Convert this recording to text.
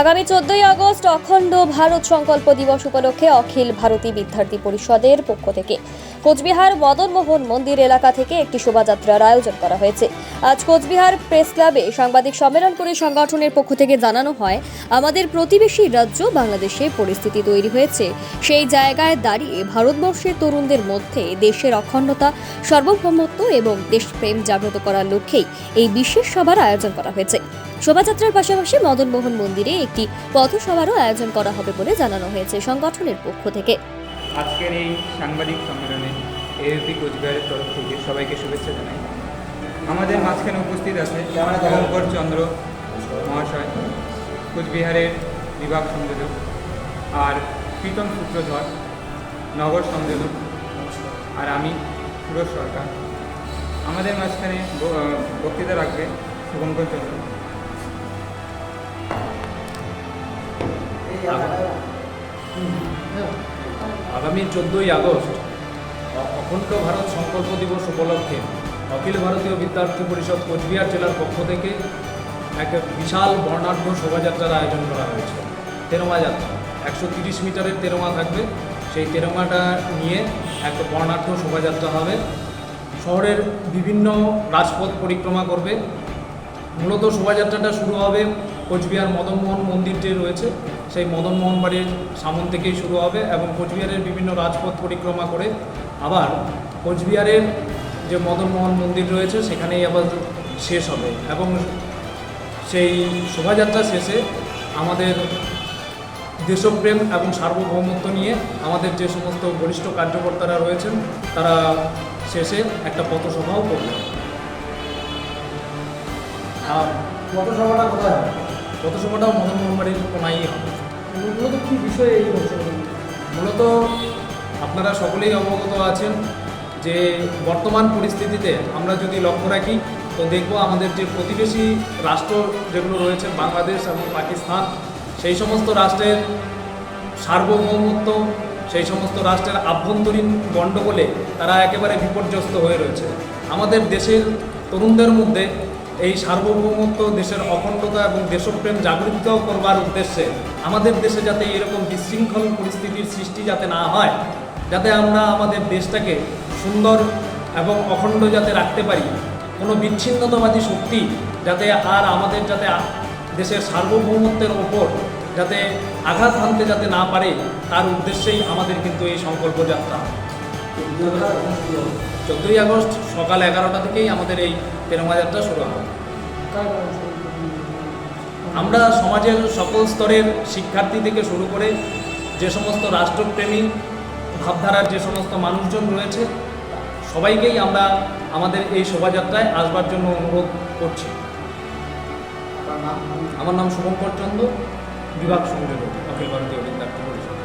আগামী চোদ্দই আগস্ট অখণ্ড ভারত সংকল্প দিবস উপলক্ষে অখিল ভারতী বিদ্যার্থী পরিষদের পক্ষ থেকে। কোচবিহার মদনমোহন মন্দির এলাকা থেকে একটি শোভাযাত্রার আয়োজন করা হয়েছে। আজ কোচবিহার প্রেস ক্লাবে সাংবাদিক সম্মেলন করে সংগঠনের পক্ষ থেকে জানানো হয়, আমাদের প্রতিবেশী রাজ্য বাংলাদেশে পরিস্থিতি তৈরি হয়েছে। সেই জায়গায় দাঁড়িয়ে ভারতবর্ষের তরুণদের মধ্যে দেশের অখণ্ডতা, সার্বভৌমত্ব এবং দেশপ্রেম জাগ্রত করার লক্ষ্যেই এই বিশেষ সভার আয়োজন করা হয়েছে। শোভাযাত্রার পাশাপাশি মদনমোহন মন্দিরে একটি পথসভারও আয়োজন করা হবে বলে জানানো হয়েছে সংগঠনের পক্ষ থেকে। আজকের এই সাংবাদিক সম্মেলনে এএপি কোচবিহারের তরফ থেকে সবাইকে শুভেচ্ছা জানাই। আমাদের মাঝখানে উপস্থিত আছে শঙ্কর চন্দ্র মহাশয় কোচবিহারের বিভাগ সংযোজক আর প্রীতম সূত্রধর নগর সংযোজক আর আমি সুরজ সরকার। আমাদের মাঝখানে বক্তৃতা রাখবে শুভঙ্কর চন্দ্র। আগামী চোদ্দোই আগস্ট অখণ্ড ভারত সংকল্প দিবস উপলক্ষে অখিল ভারতীয় বিদ্যার্থী পরিষদ কোচবিহার জেলার পক্ষ থেকে এক বিশাল বর্ণাঢ্য শোভাযাত্রার আয়োজন করা হয়েছে। তেরোমা যাত্রা। একশো তিরিশ মিটারের তেরোমা থাকবে। সেই তেরোমাটা নিয়ে এক বর্ণাঢ্য শোভাযাত্রা হবে। শহরের বিভিন্ন রাজপথ পরিক্রমা করবে। মূলত শোভাযাত্রাটা শুরু হবে কোচবিহার মদনমোহন মন্দির যে রয়েছে। সেই মদনমোহন বাড়ির সামন থেকেই শুরু হবে এবং কোচবিহারের বিভিন্ন রাজপথ পরিক্রমা করে আবার কোচবিহারের যে মদনমোহন মন্দির রয়েছে সেখানেই আবার শেষ হবে। এবং সেই শোভাযাত্রা শেষে আমাদের দেশপ্রেম এবং সার্বভৌমত্ব নিয়ে আমাদের যে সমস্ত বরিষ্ঠ কার্যকর্তারা রয়েছেন তারা শেষে একটা পথসভাও করবেন আর পথসভাটা কোথায়? হবে? পথসভাটাও মদনমোহন বাড়ির কোনাই হবে। মূলত কি বিষয়ে এই মূলত আপনারা সকলেই অবগত আছেন যে বর্তমান পরিস্থিতিতে আমরা যদি লক্ষ্য রাখি, তো দেখব আমাদের যে প্রতিবেশী রাষ্ট্র যেগুলো রয়েছে, বাংলাদেশ এবং পাকিস্তান, সেই সমস্ত রাষ্ট্রের সার্বভৌমত্ব, সেই সমস্ত রাষ্ট্রের আভ্যন্তরীণ গণ্ডগোলে তারা একেবারে বিপর্যস্ত হয়ে রয়েছে। আমাদের দেশের তরুণদের মধ্যে এই সার্বভৌমত্ব, দেশের অখণ্ডতা এবং দেশপ্রেম জাগৃত করবার উদ্দেশ্যে আমাদের দেশে যাতে এরকম বিশৃঙ্খল পরিস্থিতির সৃষ্টি যাতে না হয় যাতে আমরা আমাদের দেশটাকে সুন্দর এবং অখণ্ড যাতে রাখতে পারি, কোনো বিচ্ছিন্নতাবাদী শক্তি যাতে আর আমাদের যাতে দেশের সার্বভৌমত্বের ওপর যাতে আঘাত হানতে যাতে না পারে, তার উদ্দেশ্যেই আমাদের কিন্তু এই সংকল্প যাত্রা। চোদ্দোই আগস্ট সকাল এগারোটা থেকেই আমাদের এই তেরোমা যাত্রা শুরু হবে। আমরা সমাজের সকল স্তরের শিক্ষার্থী থেকে শুরু করে যে সমস্ত রাষ্ট্রপ্রেমী ভাবধারার যে সমস্ত মানুষজন রয়েছে, সবাইকেই আমরা আমাদের এই শোভাযাত্রায় আসবার জন্য অনুরোধ করছি। আমার নাম শুভঙ্কর চন্দ্র, বিভাগ সংযোজক অখিল ভারতীয় বিদ্যার্থী পরিষদ